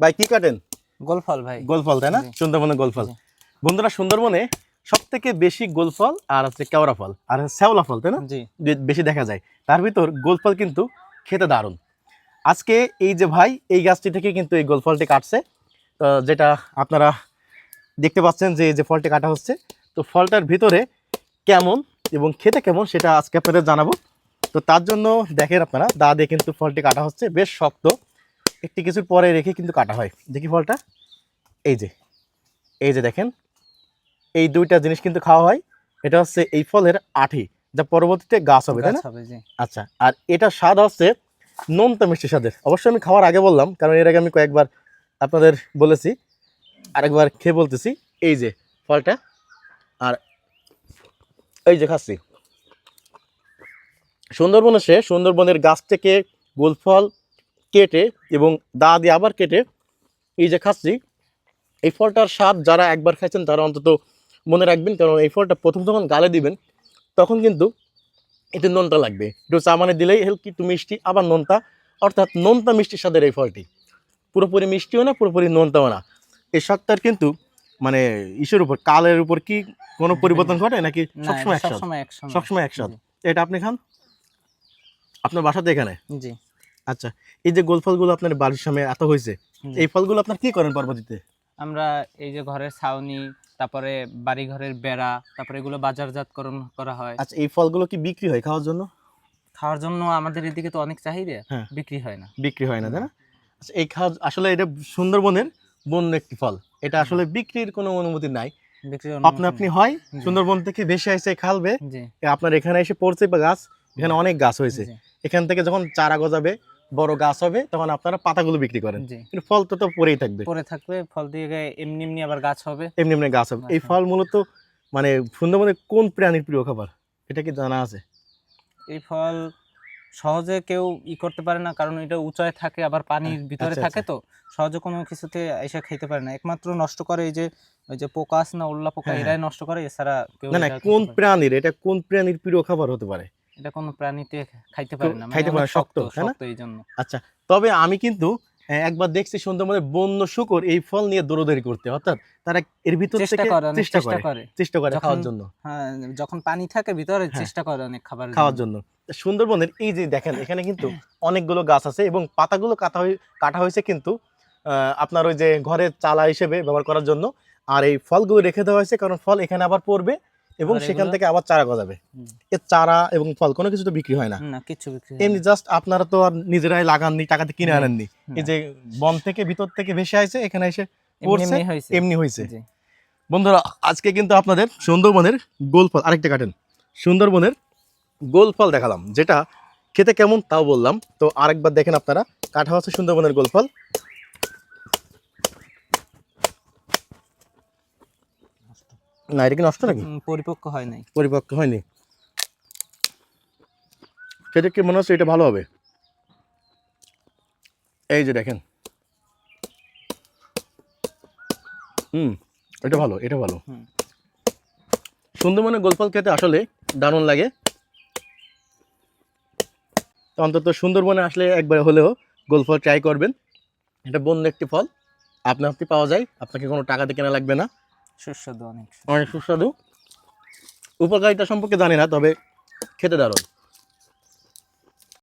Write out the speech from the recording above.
ভাই কি কাটেন? গোলফল ভাই। গোলফল তাই না। সুন্দরবনে গোলফল। বন্ধুরা সুন্দরবনে সব থেকে বেশি গোলফল আর হচ্ছে কেওড়া ফল আর শ্যাওলা ফল তাই না? বেশি দেখা যায়। তার ভিতর গোলফল কিন্তু খেতে দারুণ। আজকে এই যে ভাই এই গাছটি থেকে কিন্তু এই গোলফলটি কাটছে। তো যেটা আপনারা দেখতে পাচ্ছেন যে এই যে ফলটি কাটা হচ্ছে। তো ফলটার ভিতরে কেমন এবং খেতে কেমন সেটা আজকে আপনাদের জানাব। তো তার জন্য দেখেন আপনারা দা দিয়ে কিন্তু ফলটি কাটা হচ্ছে। বেশ শক্ত। একটি কিছুর পরে রেখে কিন্তু কাটা হয়। দেখি ফলটা। এই যে এই যে দেখেন এই দুইটা জিনিস কিন্তু খাওয়া হয়। এটা হচ্ছে এই ফলের আঠি যা পরবর্তীতে গাছ হবে তাই না? আচ্ছা আর এটা স্বাদ হচ্ছে নোনতা মিষ্টি স্বাদের। অবশ্যই আমি খাওয়ার আগে বললাম কারণ এর আগে আমি কয়েকবার আপনাদের বলেছি আরেকবার খেয়ে বলতেছি। এই যে ফলটা আর এই যে খাচ্ছি। সুন্দরবন এসে সুন্দরবনের গাছ থেকে গোলফল কেটে এবং দা দিয়ে আবার কেটে এই যে খাচ্ছি এই ফলটার স্বাদ যারা একবার খাইছেন তারা অন্তত মনে রাখবেন কারণ এই ফলটা প্রথম যখন গালে দিবেন তখন কিন্তু এতে নোনতা লাগবে। একটু চা মানে দিলেই হেলকি একটু মিষ্টি আবার নোনতা। অর্থাৎ নোনতা মিষ্টির স্বাদের এই ফলটি। পুরোপুরি মিষ্টিও না পুরোপুরি নোনতাও না। এই স্বাদটার কিন্তু মানে ইসের উপর কালের উপর কি কোনো পরিবর্তন ঘটে নাকি সবসময় একসাথ। সবসময় একসাথ। এটা আপনি খান? আপনার বাসাতে এখানে? জি। আচ্ছা এই যে গোল ফলগুলো আপনার বাড়ির সামনে এত হয়েছে এই ফলগুলো আপনার কি করেন পরবর্তীতে? আমরা এই যে ঘরের ছাউনি তারপরে বাড়ি ঘরের বেড়া তারপরে এগুলো বাজারজাতকরণ করা হয়। আচ্ছা এই ফলগুলো কি বিক্রি হয় খাওয়ার জন্য? খাওয়ার জন্য আমাদের এদিকে তো অনেক চাহিদা হ্যাঁ। বিক্রি হয় না। বিক্রি হয় না তাই না? আচ্ছা এই খাওয়া আসলে এটা সুন্দরবনের বন্য একটি ফল এটা আসলে বিক্রির কোনো অনুমতি নাই। আপনি আপনি হয় সুন্দরবন থেকে ভেসে আসে খালবে আপনার এখানে এসে পড়ছে বা গাছ এখানে অনেক গাছ হয়েছে। এখান থেকে যখন চারা গজাবে বড় গাছ হবে তখন আপনারা পাতাগুলো বিক্রি করেন। কিন্তু ফল তো তো পরেই থাকবে। পরে থাকবে ফল দিয়ে এমনি এমনি আবার গাছ হবে। এমনি এমনি গাছ হবে। এই আচ্ছা। ফল মূলত মানে সুন্দরবনের কোন প্রাণীর প্রিয় খাবার? এটা কি জানা আছে? এই ফল সহজে কেউ ই করতে পারে না কারণ এটা উঁচায় থাকে আবার পানির ভিতরে আচ্ছা, থাকে আচ্ছা। তো। সহজে কোনো কিছুতে এসে খেতে পারে না। একমাত্র নষ্ট করে এই যে ওই যে পোকা আছে না উল্লা পোকা হ্যাঁ, এরাই নষ্ট করে এছাড়া কেউ না কোন প্রাণীর এটা কোন প্রাণীর প্রিয় খাবার হতে পারে? এটা কোনো প্রাণীতে খাইতে পারে না মানে খাইতে পারে শক্ত, শক্ত এই জন্য। আচ্ছা তবে আমি কিন্তু একবার দেখছি সুন্দরবনের বন্য শুকর এই ফল নিয়ে দৌড়দৌড়ি করতে অর্থাৎ তারা এর ভিতর চেষ্টা থেকে করে চেষ্টা করে চেষ্টা করে খাওয়ার জন্য। হ্যাঁ যখন পানি থাকে ভিতরে হ্যাঁ। চেষ্টা করে অনেক খাবার খাওয়ার জন্য। সুন্দরবনের এই যে দেখেন এখানে কিন্তু অনেকগুলো গাছ আছে এবং পাতাগুলো কাটা হয়ে কাটা হয়েছে কিন্তু আহ, আপনার ওই যে ঘরের চালা হিসেবে ব্যবহার করার জন্য। আর এই ফলগুলো রেখে দেওয়া হয়েছে কারণ ফল এখানে আবার পড়বে। এবং সেখান থেকে আবার চারা গজাবে। এর চারা এবং ফল কোনো কিছু তো বিক্রি হয় না। কিছু বিক্রি এমনি জাস্ট আপনারা তো আর নিজেরাই লাগাননি টাকাতে কিনে আনেননি। এই যে বন থেকে ভিতর থেকে ভেসে আসে এখানে এসে এমনি পড়ছে, এমনি হয়েছে। বন্ধুরা আজকে কিন্তু আপনাদের সুন্দরবনের গোল ফল আরেকটা কাটেন। সুন্দরবনের গোল ফল দেখালাম যেটা খেতে কেমন তাও বললাম। তো আরেকবার দেখেন আপনারা কাঠা হচ্ছে সুন্দরবনের গোল ফল। না এটা কি নষ্ট নাকি? পরিপক্ক হয় নাই। পরিপক্ক হয়নি। সেটা কি মনে হচ্ছে এটা ভালো হবে? এই যে দেখেন। হুম এটা ভালো এটা ভালো। সুন্দরবনের গোলফল খেতে আসলে দারুণ লাগে। অন্তত সুন্দরবনে আসলে একবার হলেও গোলফল ট্রাই করবেন। এটা বন্য একটি ফল। আপনা আপনি পাওয়া যায় আপনাকে কোনো টাকাতে কেনা লাগবে না। সুস্বাদু অনেক অনেক সুস্বাদু। উপকারিতা সম্পর্কে জানি না তবে খেতে দারুণ।